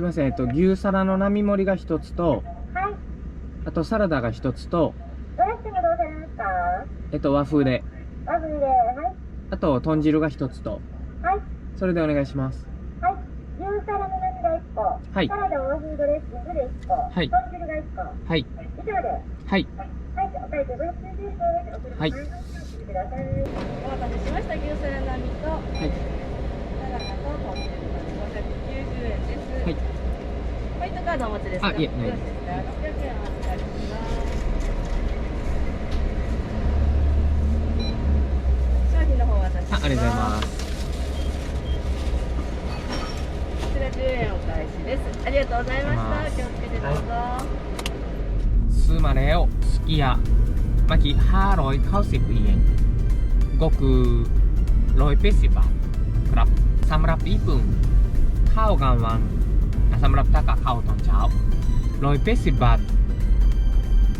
すいません、えっと、牛皿の並盛りが一つと、はい。あとサラダが一つと、ドレッシングどうされますかえっと、和風で、ワズで、はい。あと豚汁が一つと、はい。それでお願いします。はい。牛皿の波が1個？はいサラダ和風ドレッシングで1個。はい豚汁が1個。はい、以上で。はい、はい。お会計ご。お車はいお進みください。お待たせしました。牛皿並と、はい、サラダと豚汁の590円です。はい。ポイントカードお持ちですかあいえないですよろしですか600円お預かりします。商品の方お渡ししあ、ます。ありがとうございます。こちら10円お返しです。ありがとうございました。ありがとうございます気をつけてどうぞ。 ซื้อมาแล้วสกียะเมื่อกี้590เยนก็คือ180บาทครับสำหรับญี่ปุ่นข้าวกลางวันอ่ะ สำหรับถ้ากับข้าวตอนเช้า180บาท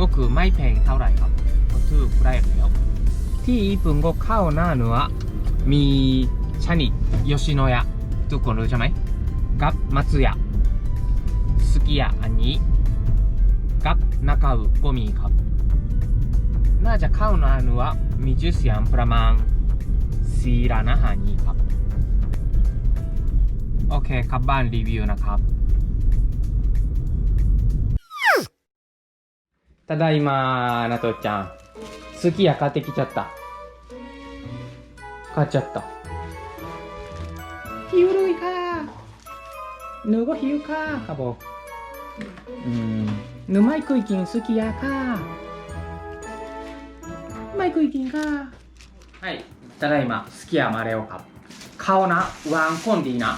ก็คือไม่แพงเท่าไหร่ครับก็ถือได้แล้ว ที่ญี่ปุ่นก็เข้าหน้าเนื้อมีชานิโยชิโนยะทุกคนรู้ใช่ไหมกับมัตสึยะสกียะอันนี้กับนาคาอุก็มีครับ น่าจะเข้านาเนื้อมีชื่อเสียงประมาณสี่ร้านอาหารนี้ครับ โอเคครับบ้านรีวิวนะครับただいまなとちゃん好きや買ってきちゃった買っちゃったหิวเลยค่ะหนูก็หิวค่ะครับผม อืมหนูไม่เคยกินสุกิยาค่ะ ไม่เคยกินค่ะはいただいますき家มาแล้วครับเข้านะวางคนดีนะ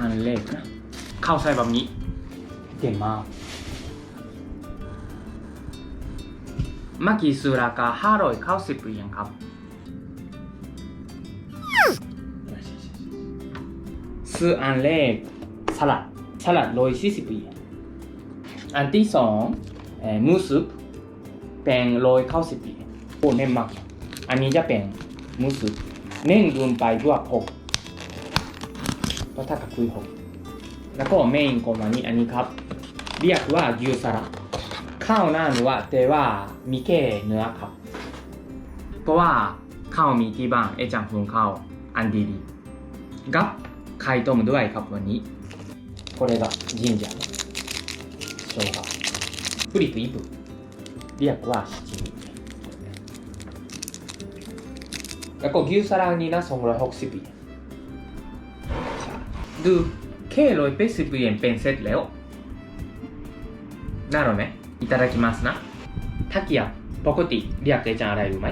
อันแรกนะ เข้าใส่แบบนี้ เก่งมากเมื่อกี้ซื้อราคา590เยนครับ ซื้ออันแรกสลัดสลัด140เยนอันที่สองเอ่อมูสุปเป็นร้อยเก้าสิบปีโอ้เน่นมาก อันนี้จะเป็นมูสุปเน่นรวมไปด้วยหก ก็เท่ากับคือหกแล้วก็เมนของวันนี้อันนี้ครับ เรียกว่ายูซาระข้าวหน้าเนื้อแต่ว่ามีแค่เนื้อครับ เพราะว่าข้าวมีที่บ้านเอจังหุงข้าวอันดีๆกับไข่ต้มด้วยครับวันนี้これがジンジャー生姜フリとイブリアクは七味แล้วก็牛皿にな260円 ดูแค่180円เป็นเซตแล้วなのねいただきますนะタキヤปกติเรียกเอจังอะไรรู้ไหม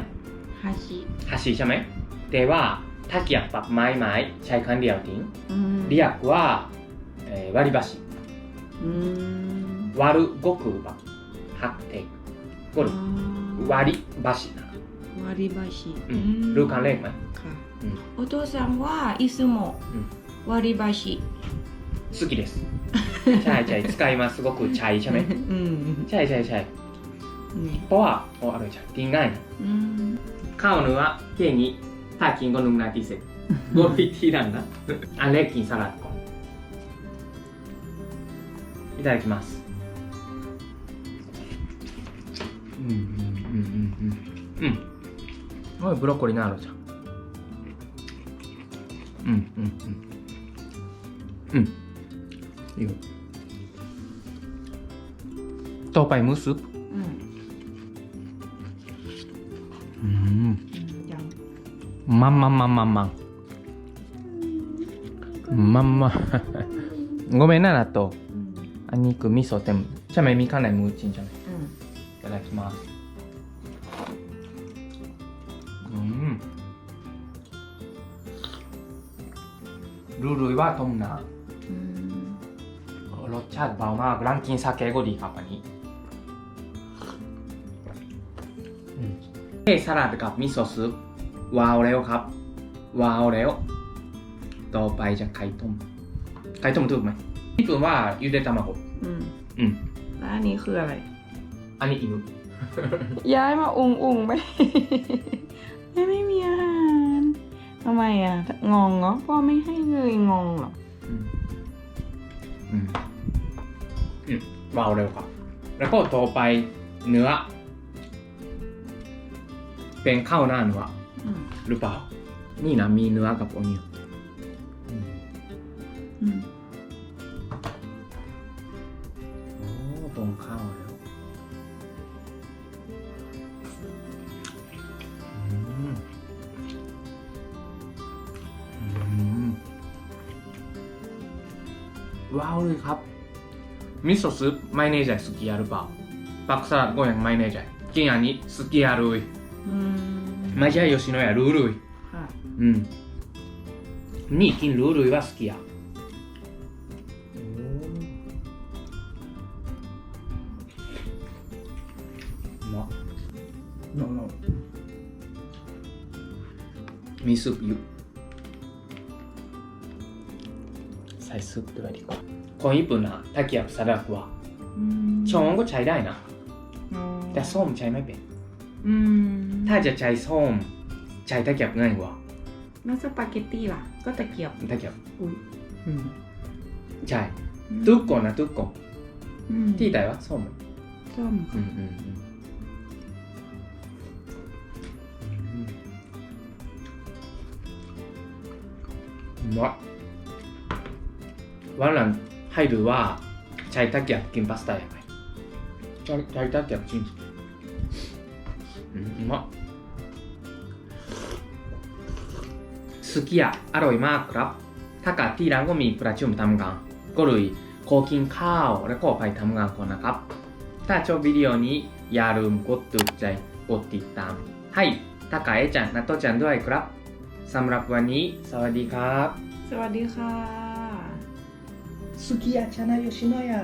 箸。ハシใช่ไหมแต่ว่าタキヤแบบไม้ไม้ใช้ครั้งเดียวทิ้ง うんเรียกว่าเอ่อ割り箸うん。割るごくばはってこれ割り箸な 割り箸、うん รู้ครั้งแรกไหม ค่ะ うん お父さんはいつも 割り箸。好きです。チャイチャイ使います。すごくチャイチャメチャイチャイチャイ。一歩はを歩いちゃっていないカウヌはケにタキンゴヌムナティセ ゴリティランナ？アレキンサラッコいただきます。うんうんうんうんうん。うん。すいブロッコリーのあるじゃん。うんうんうん。うんいいよ豆瓣ムース？うん。うん。まんまんまんまんまん。まんま。ごめんな、納豆。あ肉味噌でも。じゃめ、みかないむうちんじゃない。うん。いただきます。うん。ルールはどんな？ รสชาติเบามากร้านกินซาเกะก็ดีครับอันนี้อืมเอ้สลัดกับมิโซะซุปว้าวแล้วครับว้าวแล้ว ต่อไปจะไข่ต้ม ไข่ต้มถูกไหมญี่ปุ่นว่ายูเดตามาโกอืมอืมแล้วอันนี้คืออะไร อันนี้อินุย้ายมาอุงอุงไปไม่ไม่มีอาหารทำไมอะงงเหรอพ่อไม่ให้เลยงงเหรอ วาวเร็วครับแล้วก็ต่อไปเนื้อ เป็นข้าวหน้าเนื้อหรือเปล่า นี่นะมีเนื้อกับโอเนียนอืมอืมโอ้ตรงข้าวแล้วว้าวเลยครับ 味噌スープマイネージャイスキアルババクサーゴヤンマイネージャイキンアニスキアルイマジャヨシノヤルールイニキンルー。ルイはスキアミスビュー。サイスプラリコ。 ของญี่ปุ่นอะถ้เกียับสำหรับว่าช้อนก็ใช้ได้นะ แต่ส้มใช้ไม่เป็นถ้าจะใช้ส้มใช้ตะเกียบง่ายกว่าแล้วสปาเกตตี้ล่ะ ก็ตะเกียบตะเกียบอุ้ยใช่ทุกคนนะทุกคนที่ไหนวะส้มส้มค่ะมะวันหลัง ให้ดูว่าใช้ตะเกียบกินพาสต้ายังไงใช้ใช้ตะเกียบจริงอืมうまっสุกี้อะอร่อยมากครับ ถ้าเกิดที่ร้านก็มีประชุมทำงานก็เลยขอกินข้าวแล้วก็ไปทำงานก่อนนะครับ ถ้าชอบวิดีโอนี้อย่าลืมกดถูกใจกดติดตาม ให้ถ้าเกาเอจังนัตโตจังด้วยครับสำหรับวันนี้ สวัสดีครับ สวัสดีค่ะ สุกี้ยาชนะโยชิโนะยา